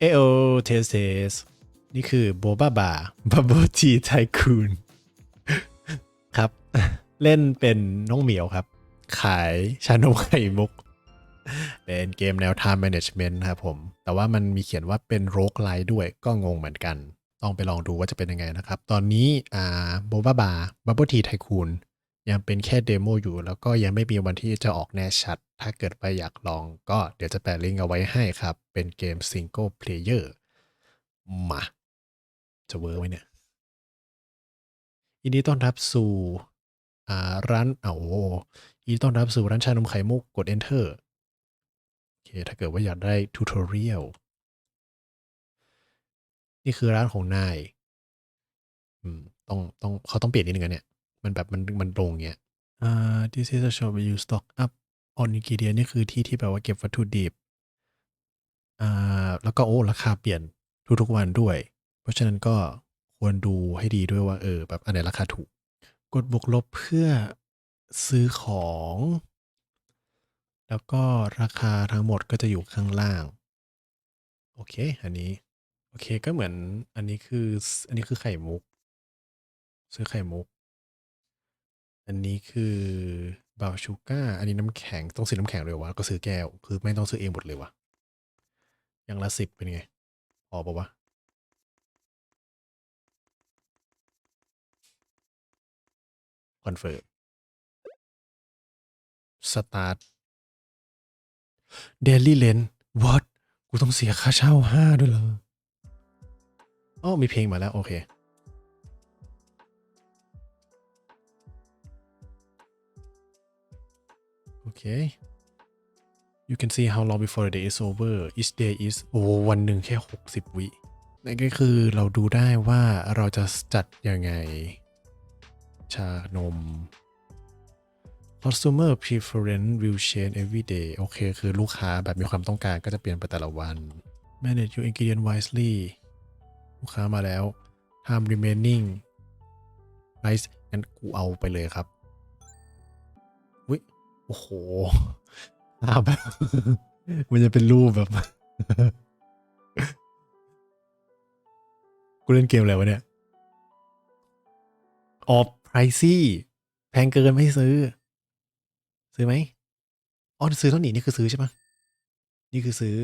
เอโอเทสเทสนี่คือโบบาบาบับเบิลจีไทคูนครับ เล่นเป็นน้องเหมียวครับ ขายชานมไข่มุก เป็นเกมแนว Time Management ครับผม แต่ว่ามันมีเขียนว่าเป็นโร g ไลด้วยก็งงเหมือนกัน ต้องไปลองดูว่าจะเป็นยังไงนะครับ ตอนนี้อ่าโบบาบาบับเบิลทีไทคูน ยังเป็นแค่เดโมอยู่ แล้วก็ยังไม่มีวันที่จะออกแน่ชัด ถ้าเกิดไปอยากลองก็เดี๋ยวจะแปะลิงก์เอาไว้ให้ครับ เป็นเกมซิงเกิลเพลเยอร์มา จะเวอร์ไหมเนี่ยยินดีต้อนรับสู่ร้านเอาโอ้ยินดีต้อนรับสู่ร้านชานมไข่มุกกด enter โอเค ถ้าเกิดว่าอยากได้ทูตอเรียลนี่คือร้านของนายอืมต้องต้องเขาต้องเปลี่ยนนิดนึงอะเนี่ย มันแบบมันมันตรงเงี้ยอ่า this is a shop where you stock up on ingredient นี่คือที่ที่แบบว่าเก็บวัตถุดิบอ่าแล้วก็โอ้ราคาเปลี่ยนทุกๆวันด้วย เพราะฉะนั้นก็ควรดูให้ดีด้วยว่าเออแบบอันไหนราคาถูก กดบวกลบเพื่อซื้อของ แล้วก็ราคาทั้งหมดก็จะอยู่ข้างล่าง โอเค อันนี้ โอเคก็เหมือนอันนี้คืออันนี้คือไข่มุก ซื้อไข่มุก อันนี้คือบาวชูก้า อันนี้น้ำแข็งต้องซื้อน้ำแข็งเลยวะก็ซื้อแก้ว คือไม่ต้องซื้อเองหมดเลยวะอย่างละสิบเป็นไงพอปะวะคอนเฟิร์มสตาร์ทเดลี่เลนวอตกูต้องเสียค่าเช่าห้าด้วยเหรออ๋อมีเพลงมาแล้ว โอเค โอเค you can see how long before the day is over each day is โอ้วันหนึ่งแค่ 60 วินั่นก็คือเราดูได้ว่าเราจะจัดยังไง ชานม consumer preference will change every day โอเค คือลูกค้าแบบมีความต้องการก็จะเปลี่ยนไปแต่ละวัน manage your ingredient wisely ลูกค้ามาแล้ว time remaining price งั้นกูเอาไปเลยครับ โอ้โหภาพแบบ มันจะเป็นรูปแบบ กูเล่นเกมอะไรวะเนี่ย ออ pricey แพงเกินไม่ซื้อ ซื้อไหมอ๋อซื้อเท่านี้นี่คือซื้อใช่ปะนี่คือซื้อ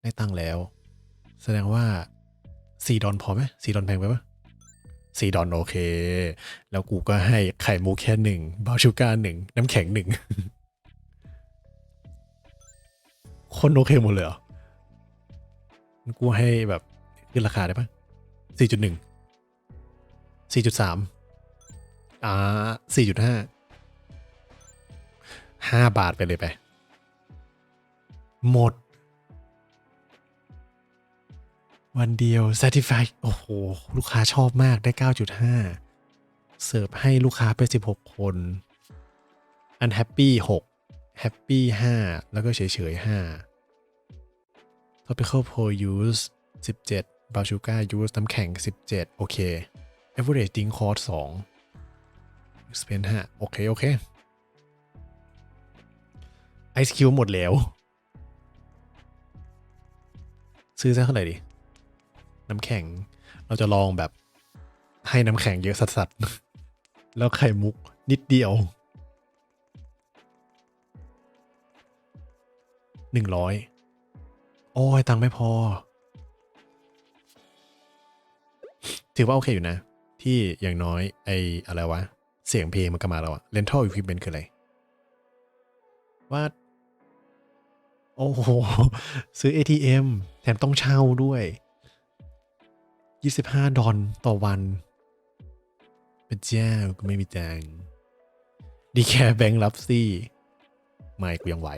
ได้ตังค์แล้ว แสดงว่าสี่ดอลพอไหมสี่ดอลแพงไปปะ สี่ดอลโอเค แล้วกูก็ให้ไข่มุกแค่หนึ่งบาวชูการหนึ่งน้ำแข็งหนึ่งคนโอเคหมดเลยเหรอ กูให้แบบขึ้นราคาได้ปะสี่จุดหนึ่ง สี่จุดสาม อ่าสี่จุดห้า ห้าบาทไปเลยไป หมด วันเดียว c e r t i f i โอ้โห ลูกค้าชอบมากได้ 9.5 เสิร์ฟให้ลูกค้าไป 16 คน unhappy 6 happy 5 แล้วก็เฉยๆ 5 topical pro use 17 b a l s u g a use น้ำแข็ง 17 โอเค average drink cost 2 expense 5 โอเค โอเค ice cube หมดแล้ว ซื้อสักเท่าไหร่ดี น้ำแข็ง เราจะลองแบบให้น้ำแข็งเยอะสัสๆแล้วไข่มุกนิดเดียวหนึ่งร้อยโอ้ยตังไม่พอ ถือว่าโอเคอยู่นะ ที่อย่างน้อยไออะไรวะ เสียงเพลงมันก็มาแล้วอะ rental equipment คืออะไรว่าโอ้โห ซื้อ ATM แถมต้องเช่าด้วย 25 ดอลต่อวันเป็นเจ้าก็ไม่มีแจงดีแค่แบงค์รับซี่ ไม่กูยังไหว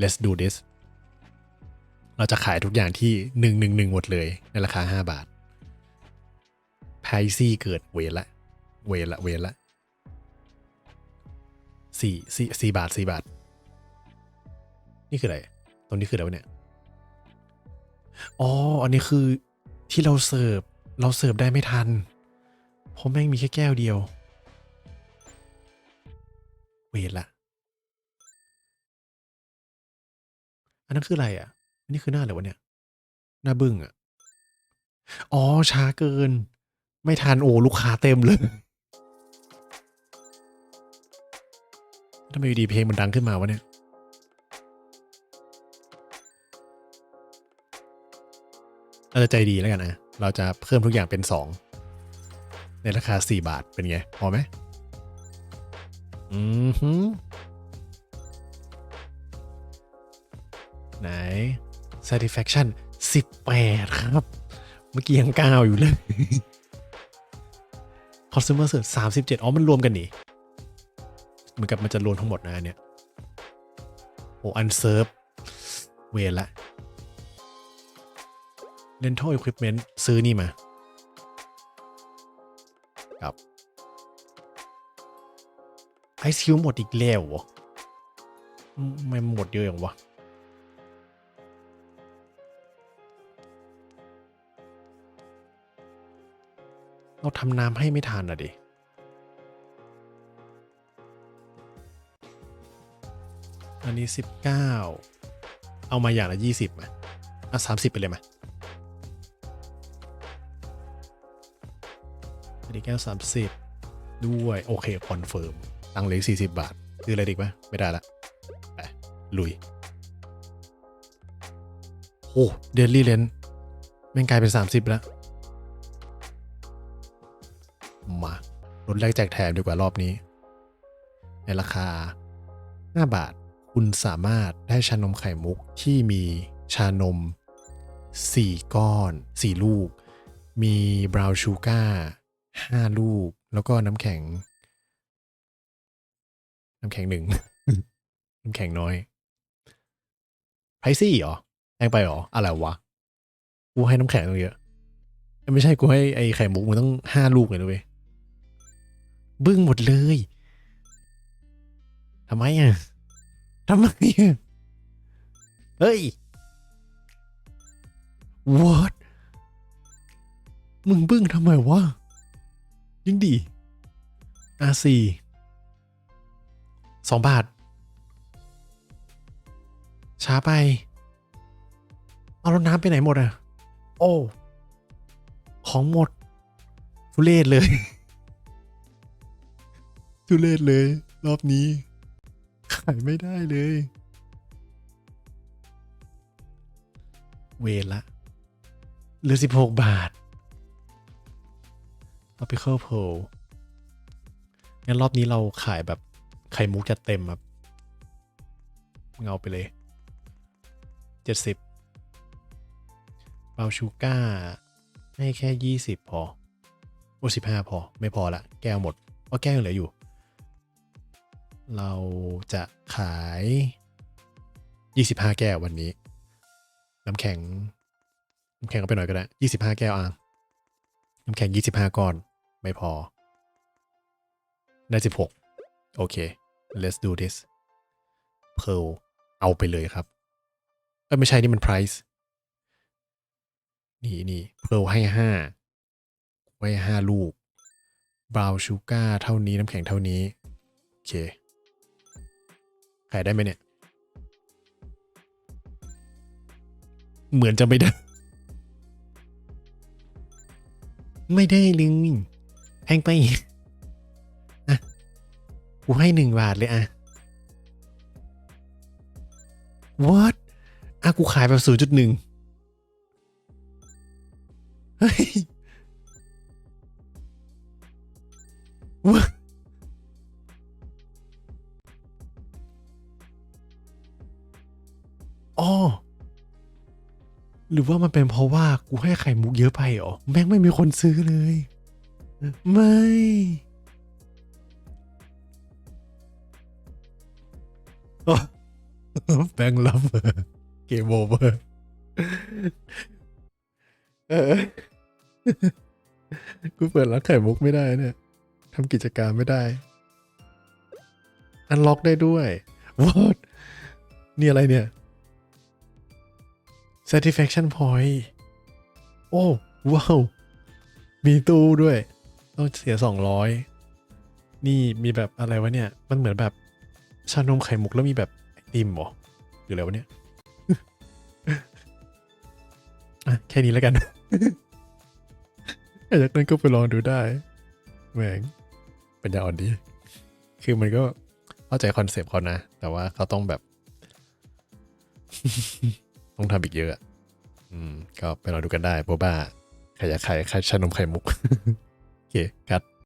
let's do this เราจะขายทุกอย่างที่ 111 หมดเลย ในราคา 5 บาทไพซี่เกิดเวละ เวละ เวละสี่สี่สี่บาทสี่บาท นี่คืออะไร ตรงนี้คืออะไรเนี่ย อ๋อ อันนี้คือ ที่เราเสิร์ฟเราเสิร์ฟได้ไม่ทันเพราะแม่งมีแค่แก้วเดียว เวรละอันนั้นคืออะไรอะอันนี้คือหน้าอะไรวะเนี่ย หน้าบึ้งอะ อ๋อ ช้าเกิน ไม่ทันโอ้ลูกค้าเต็มเลยทำไมอยู่ดีเพลงมันดังขึ้นมาวะเนี่ย เราจะใจดีแล้วกันนะ เราจะเพิ่มทุกอย่างเป็นสองในราคา 4 บาทเป็นไง พอไหมอือหือไหน satisfaction 18 ครับ เมื่อกี้ยังก้าวอยู่เลย consumer search 37 อ๋อ มันรวมกันนี่เหมือนกับมันจะรวมทั้งหมดนะเนี่ย โอ้ unserve เวรละ rental equipment ซื้อนี่มาครับไอซิวหมดอีกแล้วเหรออืมไม่หมดเยอะอย่างวะเราทำน้ำให้ไม่ทันอะดิอันนี้สิบเก้าเอามาอย่างละยี่สิบมาอะสามสิบไปเลยมา แก้วสามสิบด้วย โอเคคอนเฟิร์มตังเหลือสี่สิบบาท ซื้ออะไรดีไหมไม่ได้ละไปลุย โอ้เดลี่เลนแม่งกลายเป็นสามสิบแล้ว มา ลดแรกแจกแถมดีกว่ารอบนี้ ในราคา 5 บาท คุณสามารถได้ชานมไข่มุกที่มีชานม 4 ก้อน 4 ลูก มีบราวน์ชูการ์ 5ลูก แล้วก็น้ำแข็ง น้ำแข็งหนึ่ง น้ำแข็งน้อยไพซี่เหรอแพงไปเหรอ อะไรวะ กูให้น้ำแข็งตั้งเยอะ ไม่ใช่กูให้ไอ้ไข่มุกมันต้องห้าลูกเลยนะเว้ย บึ้งหมดเลยทำไมอะทำไมอะเฮ้ย what มึงบึ้งทำไมวะ ยิ่งดี R4 สองบาท ช้าไป เอารถน้ำไปไหนหมดอะ โอ้ ของหมด ทุเรศเลย ทุเรศเลย รอบนี้ ขายไม่ได้เลย เวละเหลือสิบหกบาท topical Pearl งั้นรอบนี้เราขายแบบไข่มุกจะเต็มครับเงาไปเลยเจ็ดสิบเบาชูก้า ให้แค่ยี่สิบพอ โอ้สิบห้าพอ ไม่พอละ แก้วหมดเพราะแก้วยังเหลืออยู่ เราจะขายยี่สิบห้าแก้ววันนี้ น้ำแข็ง น้ำแข็งเอาไปหน่อยก็ได้ยี่สิบห้าแก้วอะน้ำแข็งยี่สิบห้าก้อน ไม่พอ ได้สิบหกโอเค let's do this pearl เอาไปเลยครับ เอ้ยไม่ใช่นี่มัน price นี่นี่ pearl ให้ห้าไว้ห้าลูก brown sugar เท่านี้น้ำแข็งเท่านี้ โอเค ขายได้ไหมเนี่ย เหมือนจะไม่ได้ ไม่ได้เลย งไปอะกูให้หนึ่งบาทเลยอะ what อะกูขายแบบศูนย์จุดหนึ่งเฮ้ย What? อ๋อหรือว่ามันเป็นเพราะว่ากูให้ไข่มุกเยอะไปเหรอ แม่งไม่มีคนซื้อเลย ไม่โอ้แบงค์ลับเกมโอเวอร์เออ กูเปิดร้านไข่มุกไม่ได้เนี่ยทำกิจการไม่ได้ อันล็อกได้ด้วย what นี่อะไรเนี่ย satisfaction point โอ้ ว้าว มีตู้ด้วย ต้องเสียสองร้อยนี่มีแบบอะไรวะเนี่ย มันเหมือนแบบชานมไข่มุกแล้วมีแบบไอติมเหรอหรืออะไรวะเนี่ยอะแค่นี้แล้วกันอยากจะเล่นก็ไปลองดูได้แหม่งเป็นยาอ่อนดี คือมันก็เข้าใจคอนเซปต์เขานะ แต่ว่าเขาต้องแบบ ต้องทำอีกเยอะอะอืม ก็ไปลองดูกันได้โบบ้าใครอยากขายไข่ชานมไข่มุกโอ เคคัด